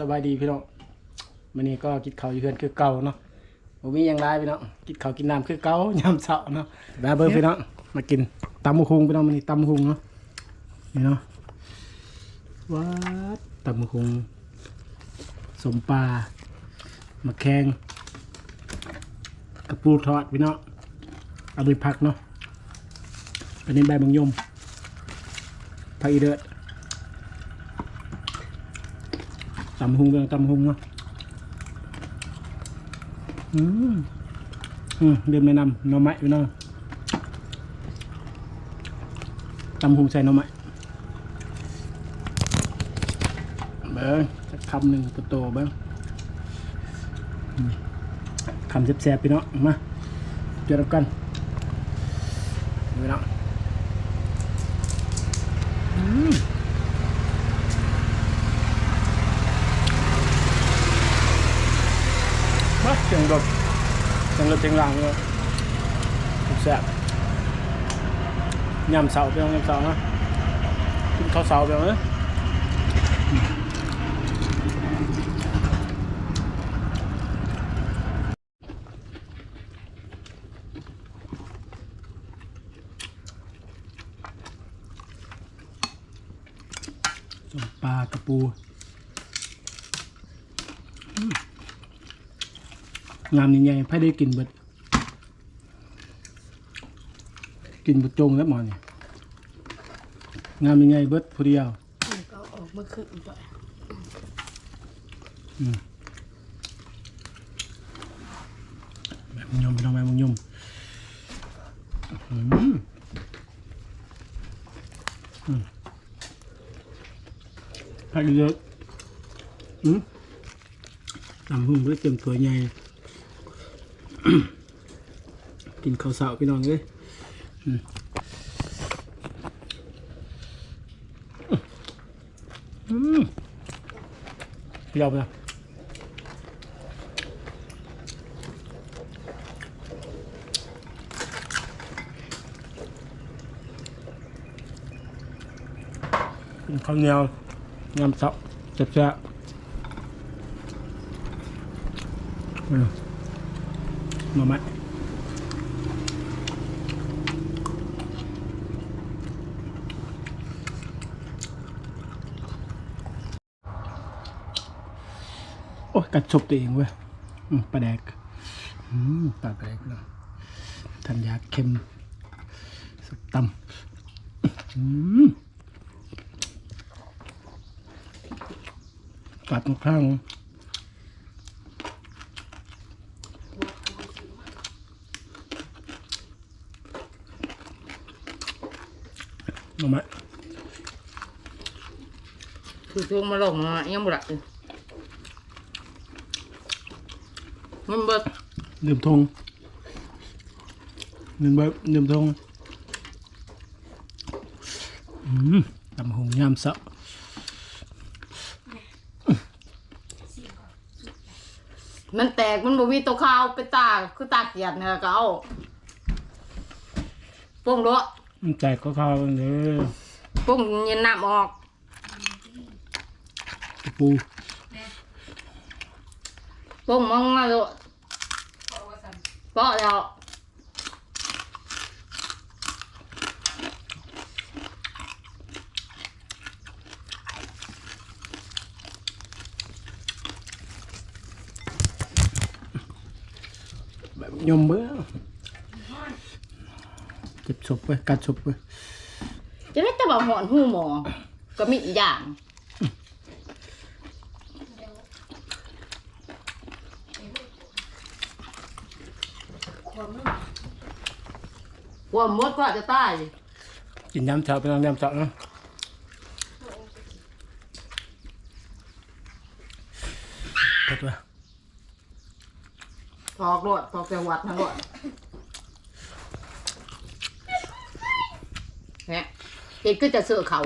สบายดีพี่น้องวันนี้ก็กินข้าวอยู่เพื่อนคือเก่าเนาะบ่มีหยังไรพี่น้องกินข้าวกินน้ำคือเก่ายามเช้าเนาะบาเบอร์พี่น้องมากินตำมะฮุงพี่น้องมันนี้ตำมะฮุงเนาะนี่เนาะวัดตำมะฮุงสมปลามะแขงกระปูทอดพี่น้องเอาไปผักเนาะอันนี้ใบบางยมผักอีเดือด ตำหุงเรื่องตำหุงเนาะอืมอืมเดิมแนะนำน่อไม้พี่น้องตำหุงใส่น่อไม้เบิ้งสักคำหนึ่งตัวโตๆเบิ้งอืมคำแซ่บๆพี่น้องมาเจอกันพี่น้องอืม มาเสียงรถเสียงรถเสียงรางเงามใหญ่ๆไพ่ได้กินเบิด กินบุจงแล้วหมอนี่งามใหญ่ๆเบิดผู้เดียวมันก็ออกมาขึ้นไปอืมแบบมึงยมไปทำไมมึงยมอืมอืมให้เยอะอืมตำหุ่งด้วยเต็มถ้วยใหญ่ กินข้าวสาวพี่น้องเลยอืมเปรี้ยวไปนะข้าวเหนียวยำเสาแซ่บๆ มาไหมโอ้ยกัดชบตัวเองเว้ยปลาแดกปลาแดกเนาะทันยาเค็มสุดตำกัดมาข้าง มาไหมคือช่วงมาลงมายังบุระเลยมันเบิดลืมทงลืมเบิบลืมทงอืมตำหงยามเสามันแตกมันบ่มีตัวข้าวไปตากคือตากเกียดเนี่ยก็เอาปุ้งรั้ว มันแจกก็เข้าวๆเลยปุ้งเย็นน้ำออกกระปูปุ้งมองมาเลยเปาะแล้วแบบยมเบ้อเก็บศพไปกัดศพไปจะได้จะบอกหอนหูหมอ ก็มีอีกอย่างความมดก็อาจจะตายกินยำเช้าไปนอนยำเช้าเนาะเผ็ดวะทอกรวดทอกจังหวัดทั้งหมด เนี่ยติดก็จะเสือเขา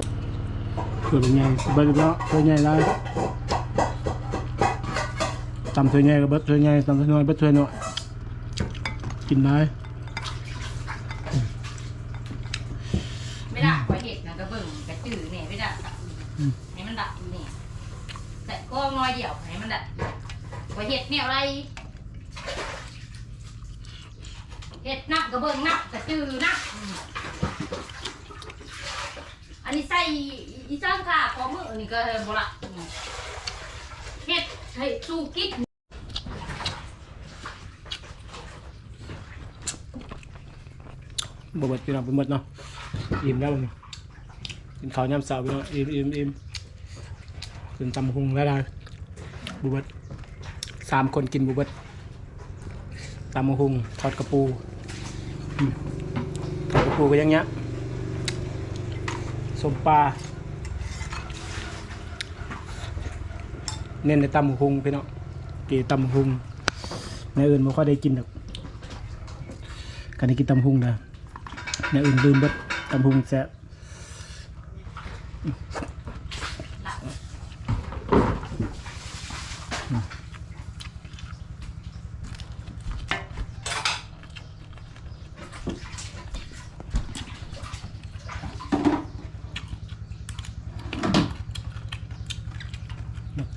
เผื่อเป็นไงเบิร์ดแล้วเผื่อใหญ่แล้วตำเผื่อใหญ่กับเบิร์ดเผื่อใหญ่ตำเผื่อน้อยเบิร์ดเผื่อน้อยกินได้ไม่ได้ไว้เห็ดนะก็เบิ่งกระจืดเนี่ยไม่ได้ตัดนี่มันดับอยู่เนี่ยแต่ก็น้อยเดียวให้มันได้ว่าเห็ดเนี่ยอะไรเห็ดนักกระเบื้องนักกระจือนัก อันนี้ใส่อีจ้างค่ะขอมือนี่ก็บ่ละเห็ดให้สู้กิบ่เบิดพี่น้องบ่หมดเนาะอิ่มแล้วนี่กินข้าวยามเช้าพี่น้องอิ่มอิ่มอิ่มกินตำหุงแล้วได้บ่เบิดสามคนกินบ่เบิดตำหุงทอดกระปูทอดกระปูก็ยังเงี้ย สมปลาเน้นในตำหุงพี่น้องกีตำหุงในอื่นไม่ค่อยได้กินหรอกการได้กินตำหุงนะในอื่นลืมบัดตำหุงแซ่บ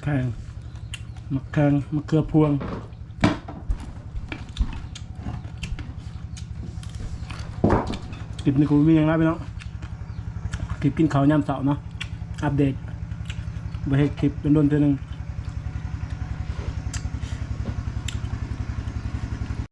แขงมะแขงมะเขือพวงคลิปนี้กูมีอย่างไรไปเนาะคลิปกินเขาวยามเสาร์เนาะอัปเดตไปให้คลิปโดนๆเท่านึง